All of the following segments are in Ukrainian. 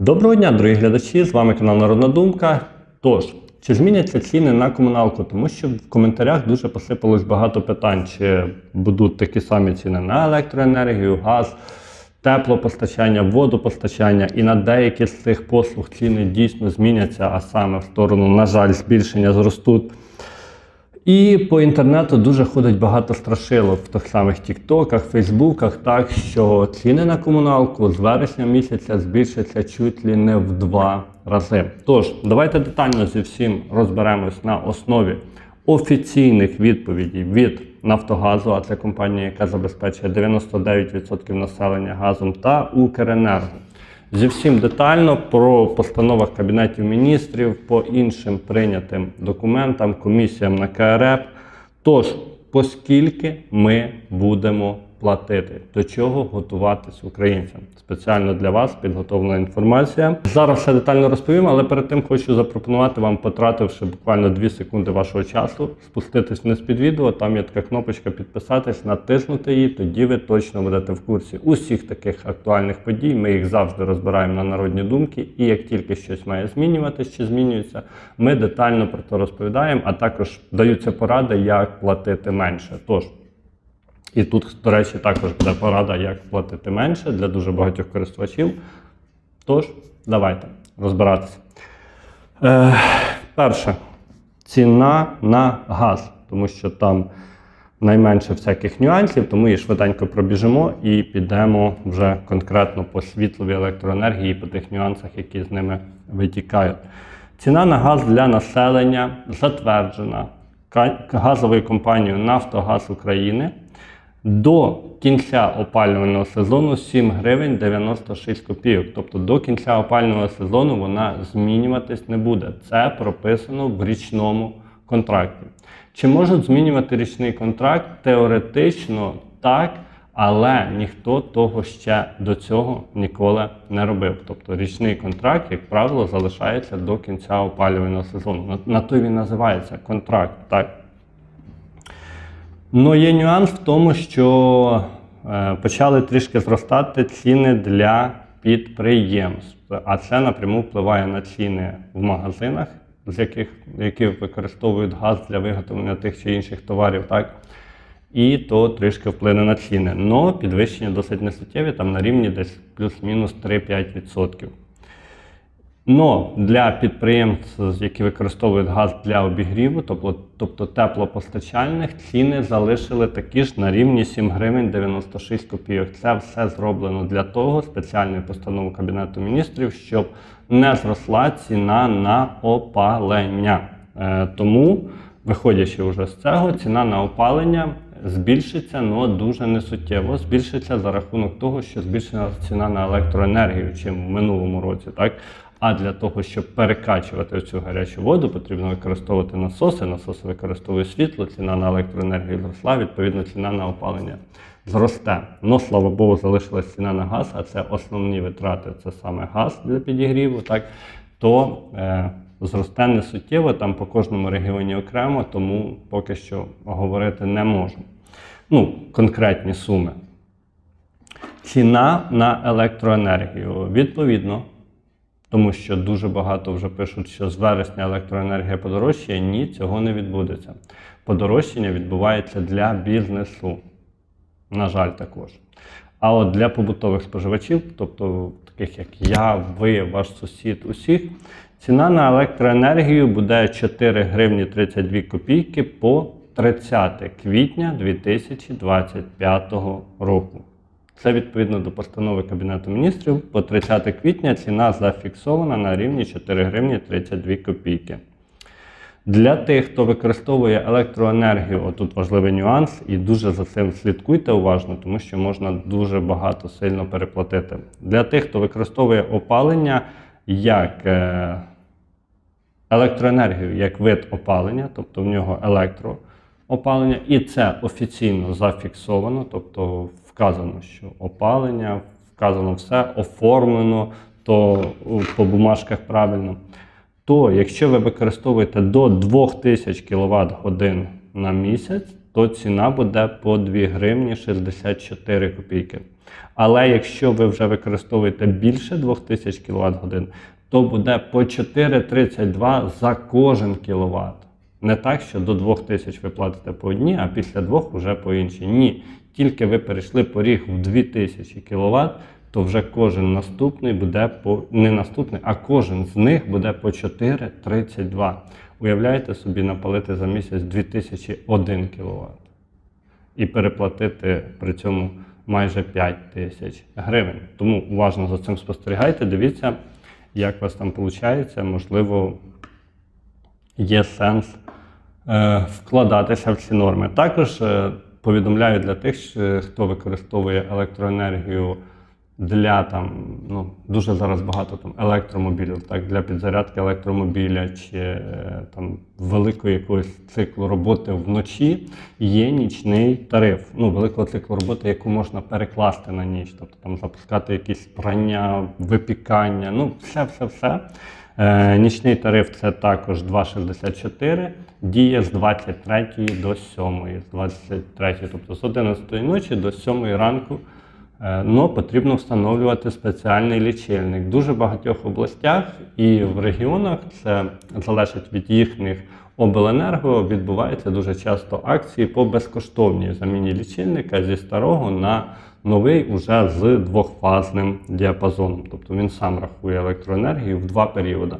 Доброго дня, дорогі глядачі! З вами канал Народна Думка. Тож, чи зміняться ціни на комуналку? Тому що в коментарях дуже посипалось багато питань, чи будуть такі самі ціни на електроенергію, газ, теплопостачання, водопостачання, і на деякі з цих послуг ціни дійсно зміняться, а саме в сторону, на жаль, збільшення зростуть. І по інтернету дуже ходить багато страшилок в тих самих Тіктоках, Фейсбуках, так що ціни на комуналку з вересня місяця збільшаться чуть ли не в два рази. Тож, давайте детально зі всім розберемось на основі офіційних відповідей від Нафтогазу, а це компанія, яка забезпечує 99% населення газом, та Укренерго. Зі всім детально про постановах Кабінетів міністрів, по іншим прийнятим документам, комісіям на КРЕП. Тож, поскільки ми будемо платити, до чого готуватись українцям? Спеціально для вас підготовлена інформація. Зараз все детально розповім, але перед тим хочу запропонувати вам, потративши буквально 2 секунди вашого часу, спуститись вниз під відео. Там є така кнопочка підписатись, натиснути її. Тоді ви точно будете в курсі усіх таких актуальних подій. Ми їх завжди розбираємо на народні думки. І як тільки щось має змінюватись чи змінюється, ми детально про це розповідаємо, а також даються поради, як платити менше. Тож. І тут, до речі, також буде порада, як платити менше для дуже багатьох користувачів. Тож, давайте розбиратися. Е, перше, ціна на газ, тому що там найменше всяких нюансів, тому її швиденько пробіжимо і підемо вже конкретно по світловій електроенергії по тих нюансах, які з ними витікають. Ціна на газ для населення затверджена газовою компанією Нафтогаз України до кінця опалювального сезону 7 гривень 96 копійок. Тобто до кінця опалювального сезону вона змінюватись не буде. Це прописано в річному контракті. Чи можуть змінювати річний контракт? Теоретично так, але ніхто того ще до цього ніколи не робив. Тобто річний контракт, як правило, залишається до кінця опалювального сезону. На, на то він називається контракт. Так. Ну, є нюанс в тому, що е, почали трішки зростати ціни для підприємств, а це напряму впливає на ціни в магазинах, з яких які використовують газ для виготовлення тих чи інших товарів, так? І то трішки вплине на ціни. Но підвищення досить несуттєві, там на рівні десь плюс-мінус 3-5%. Но для підприємств, які використовують газ для обігріву, тобто, тобто теплопостачальних, ціни залишили такі ж на рівні 7 гривень 96 копійок. Це все зроблено для того, спеціальною постановою Кабінету міністрів, щоб не зросла ціна на опалення. Е, тому, виходячи вже з цього, ціна на опалення збільшиться, але дуже несуттєво. Збільшиться за рахунок того, що збільшена ціна на електроенергію, чим в минулому році, так. А для того, щоб перекачувати цю гарячу воду, потрібно використовувати насоси. Насоси використовують світло, ціна на електроенергію зросла, відповідно, ціна на опалення зросте. Ну, слава Богу, залишилась ціна на газ, а це основні витрати, це саме газ для підігріву, так, то е, зросте не суттєво, там по кожному регіоні окремо, тому поки що говорити не можу. Ну, конкретні суми. Ціна на електроенергію. Відповідно, тому що дуже багато вже пишуть, що з вересня електроенергія подорожчає. Ні, цього не відбудеться. Подорожчання відбувається для бізнесу. На жаль, також. А от для побутових споживачів, тобто таких як я, ви, ваш сусід, усіх, ціна на електроенергію буде 4 гривні 32 копійки по 30 квітня 2025 року. Це відповідно до постанови Кабінету міністрів. По 30 квітня ціна зафіксована на рівні 4 гривні 32 копійки. Для тих, хто використовує електроенергію, отут важливий нюанс, і дуже за цим слідкуйте уважно, тому що можна дуже багато сильно переплатити. Для тих, хто використовує опалення як е, електроенергію як вид опалення, тобто в нього електроопалення, і це офіційно зафіксовано, тобто вказано, що опалення, вказано все, оформлено, то по бумажках правильно. То якщо ви використовуєте до 2000 кВт годин на місяць, то ціна буде по 2 гривні 64 копійки. Але якщо ви вже використовуєте більше 2000 кВт годин, то буде по 4,32 за кожен кВт. Не так, що до 2000 ви платите по одній, а після двох вже по іншій. Ні. Тільки ви перейшли поріг в 2000 кВт, то вже кожен наступний буде по не наступний, а кожен з них буде по 4,32. Уявляєте собі напалити за місяць 2001 кВт і переплатити при цьому майже 5 тисяч гривень. Тому уважно за цим спостерігайте, дивіться, як у вас там виходить. Можливо, є сенс е, вкладатися в ці норми. Також е, повідомляю для тих, хто використовує електроенергію для там, ну, дуже зараз багато там електромобілів, так, для підзарядки електромобіля чи е, там великої якогось циклу роботи вночі є нічний тариф. Ну, великого циклу роботи, яку можна перекласти на ніч, тобто там запускати якісь прання, випікання, ну, все, все, все. Е, нічний тариф це також 2,64, діє з 23 до 7, з 23, тобто з 11 ночі до 7 ранку. Е, Но потрібно встановлювати спеціальний лічильник. В дуже багатьох областях і в регіонах це залежить від їхніх обленерго. Відбуваються дуже часто акції по безкоштовній заміні лічильника зі старого на новий уже з двохфазним діапазоном. Тобто він сам рахує електроенергію в два періоди.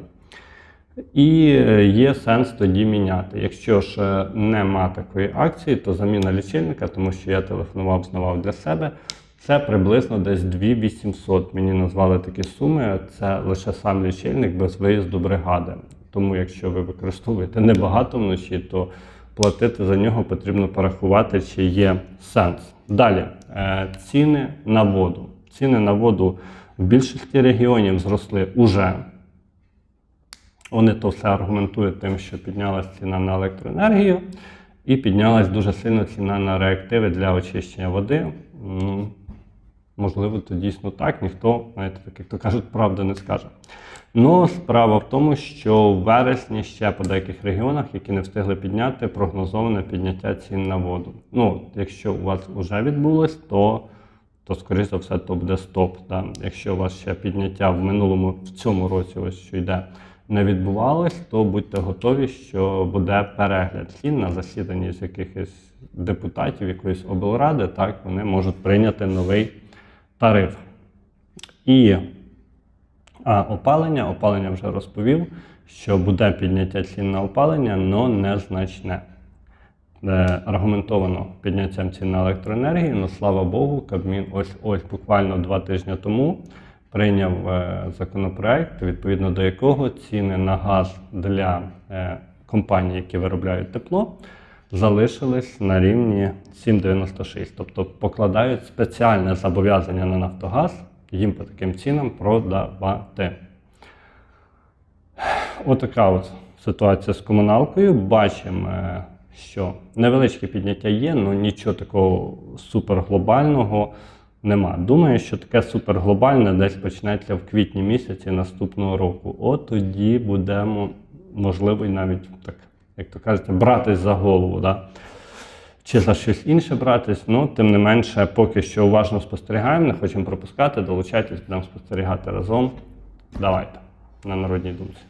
І е, є сенс тоді міняти. Якщо ж нема такої акції, то заміна лічильника, тому що я телефонував, знавав для себе, це приблизно десь 2800. Мені назвали такі суми. Це лише сам лічильник без виїзду бригади. Тому, якщо ви використовуєте небагато вночі, то платити за нього потрібно порахувати, чи є сенс. Далі е, ціни на воду. Ціни на воду в більшості регіонів зросли уже. Вони то все аргументують тим, що піднялась ціна на електроенергію і піднялась дуже сильно ціна на реактиви для очищення води. Можливо, то дійсно так, ніхто, знаєте, так як то кажуть, правди не скаже. Ну, справа в тому, що в вересні ще по деяких регіонах, які не встигли підняти, прогнозоване підняття цін на воду. Ну, якщо у вас вже відбулось, то, то скоріш за все, то буде стоп. Да? Якщо у вас ще підняття в минулому, в цьому році, ось що йде, не відбувалось, то будьте готові, що буде перегляд цін на засіданні з якихось депутатів, якоїсь облради, так вони можуть прийняти новий тариф. І а опалення, опалення вже розповів, що буде підняття цін на опалення, але незначне. Е, Аргументовано підняттям цін на електроенергію, але слава Богу, Кабмін ось ось буквально два тижні тому прийняв е, законопроект, відповідно до якого ціни на газ для е, компаній, які виробляють тепло, залишились на рівні 7,96. Тобто покладають спеціальне зобов'язання на Нафтогаз їм по таким цінам продавати. Отака от ситуація з комуналкою. Бачимо, е, що невеличке підняття є, але нічого такого суперглобального нема. Думаю, що таке суперглобальне десь почнеться в квітні місяці наступного року. От тоді будемо, можливо, і навіть так, як то кажете, братись за голову. Да? Чи за щось інше братись, ну тим не менше, поки що уважно спостерігаємо, не хочемо пропускати, долучайтесь, будемо спостерігати разом. Давайте на народній думці.